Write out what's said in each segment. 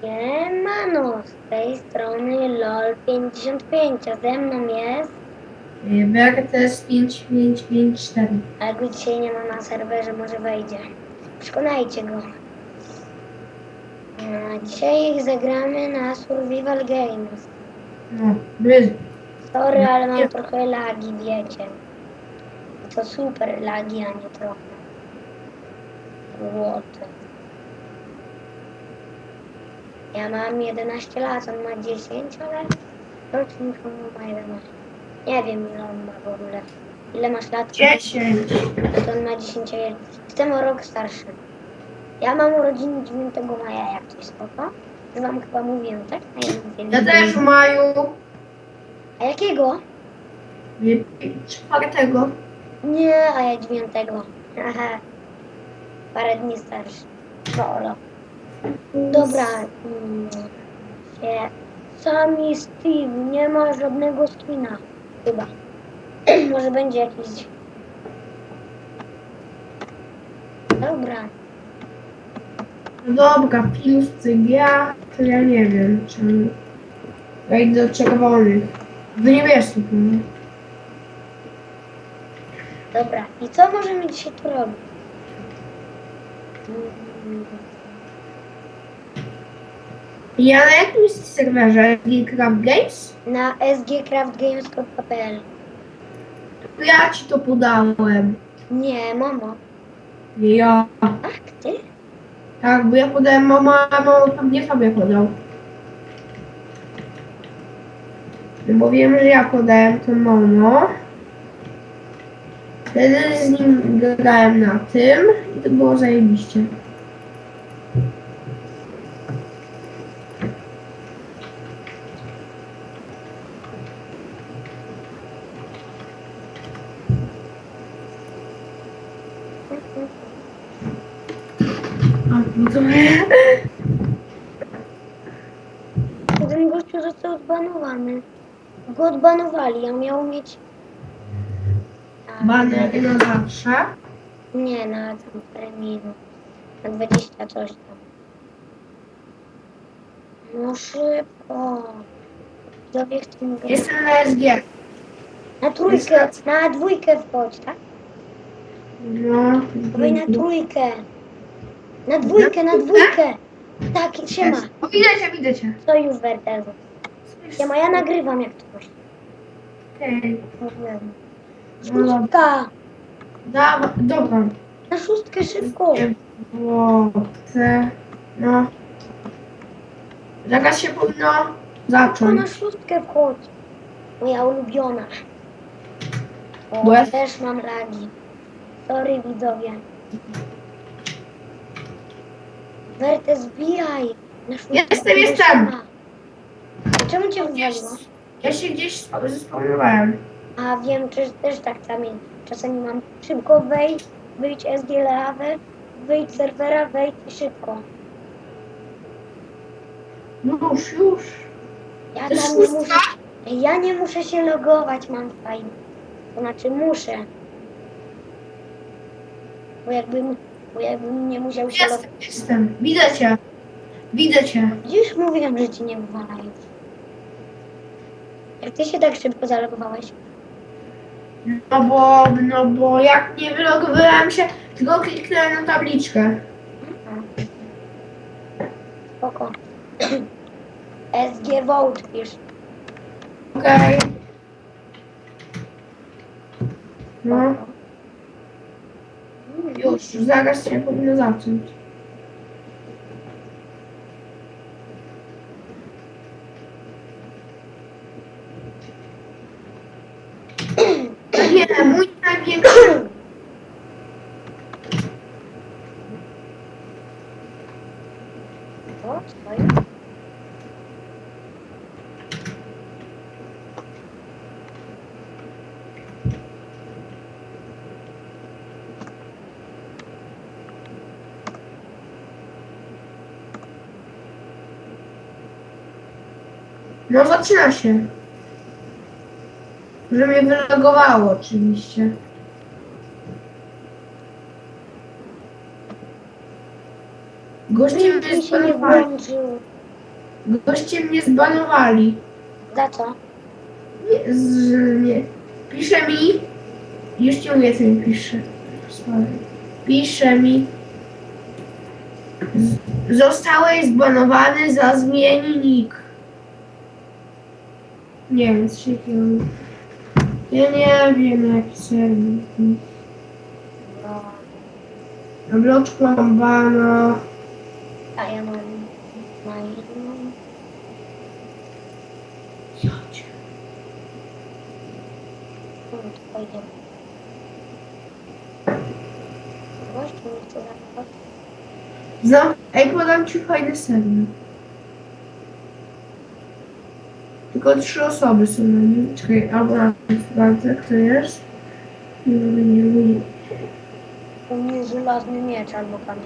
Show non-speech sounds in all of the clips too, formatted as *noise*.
Siemano, z tej strony LOL55, a ze mną jest, Wertes 5554. ale go dzisiaj nie ma na serwerze, może wejdzie. Przekonajcie go. A dzisiaj zagramy na Survival Games. No, bryz. Sorry, ale mam trochę lagi, wiecie. To super lagi, a nie trochę. Łoty. Ja mam 11 lat, on ma 10, ale rocznik on ma 11. Nie wiem ile on ma w ogóle. Ile masz lat? 10. To on ma 10 lat. Jestem o rok starszy. Ja mam urodziny 9 maja, jak coś spoko. To wam chyba mówiłem, tak? A ja, Ja też w maju A jakiego? y, czwartego. Nie, a ja dziewiątego. Haha. *laughs* Parę dni starszy. Solo. Dobra. mm, się- Sami Steve, nie ma żadnego skina. Chyba. *clears throat* Może będzie jakiś. Dobra. No dobra, plus ja, to ja nie wiem, czy... Ja idę do czerwonych. Do niebieskich, no. Dobra. I co możemy dzisiaj tu robić? Mm, Ja na jakimś serwerze Geekcraft Games, Na sgcraftgames.pl to ja ci to podałem. Nie, mamo. Nie ja. Ach, ty? Tak, bo ja podałem mama, a mama pewnie sobie podał. Bo wiem, że ja podałem to mono. Wtedy z nim grałem na tym i to było zajebiście. A, no gościu został zbanowany. Go odbanowali, a miał mieć... Baner na zawsze. Nie, na tam parę minut. Na 20 coś tam. No szybko. Widzowie chcą grać. Jestem na SG. Na trójkę, na dwójkę wchodź, tak? No. Dawaj na trójkę. Na dwójkę, na dwójkę. Tak, siema. O, widzę cię, widzę cię. To już Wertezu. Siema, ja nagrywam jak coś. Okej. Mówiłem. No dobra. Szóstka. Dobra, dobra. Na szóstkę szybko. Chcę, no. Zaraz się powinno To zacząć. na szóstkę wchodź. Moja ulubiona. O, Bo ja- też mam lagi. Sorry widzowie. Werte zbijaj. Na szóstkę Jestem, jestem. Czemu cię wywaliło? Ja się gdzieś zespawnowałem. A wiem, że też tak czasami, czasami mam szybko wejdź, wyjdź SG Lawę, wyjdź z serwera, wejdź i szybko. Już, już. Ja To tam nie szóstka? muszę, ja nie muszę się logować, mam fajnie. To znaczy muszę. Bo jakbym, bo jakbym nie musiał się. Jestem, jestem. Widzę cię. Widzę cię. Dziś mówiłem, że ci nie wywalają. Jak ty się tak szybko zalogowałeś? No bo, no bo jak nie wylogowałem się, tylko kliknąłem na tabliczkę. Spoko. *clears throat* SG Vote pisz. Okej. No, już, zaraz się powinno zacząć. Nie, mój największy O, stoi. No zaczyna się. Że mnie wylogowało oczywiście. Goście mnie się nie zbanowali. włączył. Goście mnie zbanowali. Za co? Nie, z, nie. Pisze mi. Już ci mówię, co mi pisze. Sorry. Pisze mi. Z, zostałeś zbanowany za zmieni nick. Nie wiem, co się dzieje. Ja nie wiem, jaki serwis. Na bloczku mam bana. a ja mam na jedną. Ja cię. No to pojedziemy. Gościu nie chce zachować. Znam. Ej, podam ci fajny serwis. Tylko trzy osoby są na nim. Czekaj, albo na sprawdzę, kto jest. Nie lubię, nie mnie jest żelazny miecz albo kamień.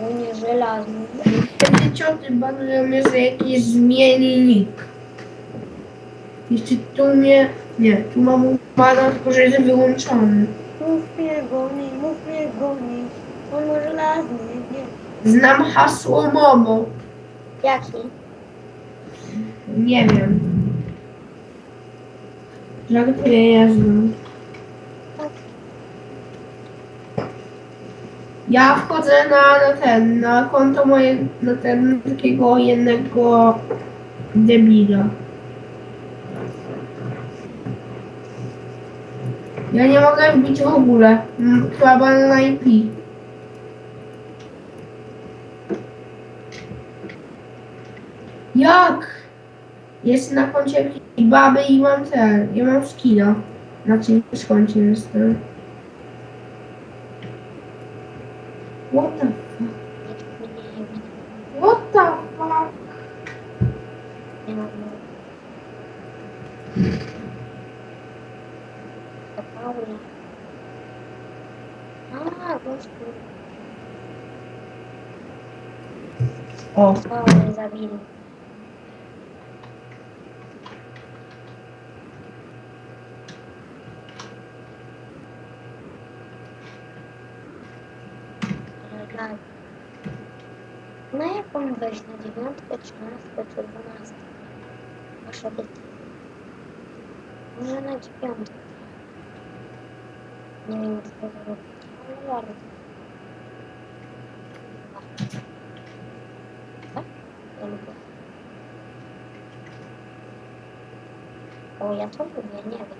U mnie żelazny miecz. Kiedy cioty banują mnie za jakiś zmieni nick. Jeszcze tu mnie... Nie, tu mam bana, tylko że jest wyłączony. Mów mnie goni, mów mnie goni. Żelazny. Znam hasło Momo. Jaki? Nie wiem. Żartuję, ja znam. Ja wchodzę na, na ten, na konto moje, na ten takiego jednego debila. Ja nie mogę wbić w ogóle. Chyba na IP. Jak? Jest na koncie jakiejś baby i mam ten, ja mam skina. Na czymś koncie jestem. What the fuck? Nie. What the fuck? Nie. O, zabili. Tak. Na jaką wejść? Na dziewiątkę, trzynastkę czy dwunastkę? Proszę być. Może na dziewiątkę. Nie wiem, co to robić, ale bardzo. Tak? Ja lubię. O, ja to lubię, nie wiem,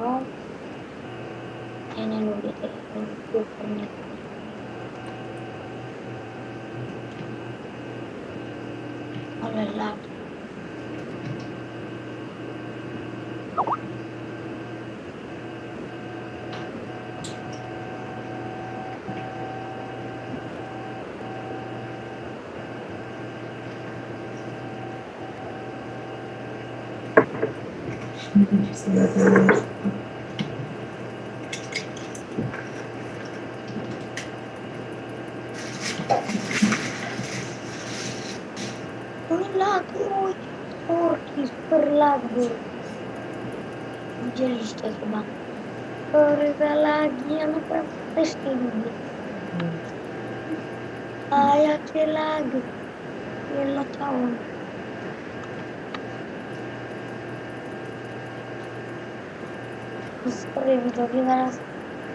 jest. S2. Ja nie lubię tej nie. Ale lat. Mój lag, mój kurki, super lag. Widzieliście chyba. Sorry za lagi, ja naprawdę też nie lubię. A jakie lagi. Nie latałem. Sorry widzowie, zaraz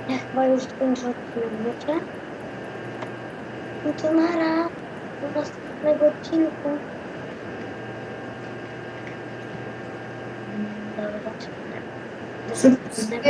ja chyba już skończę odcinek, wiecie? No to nara. Do następnego odcinku. 是。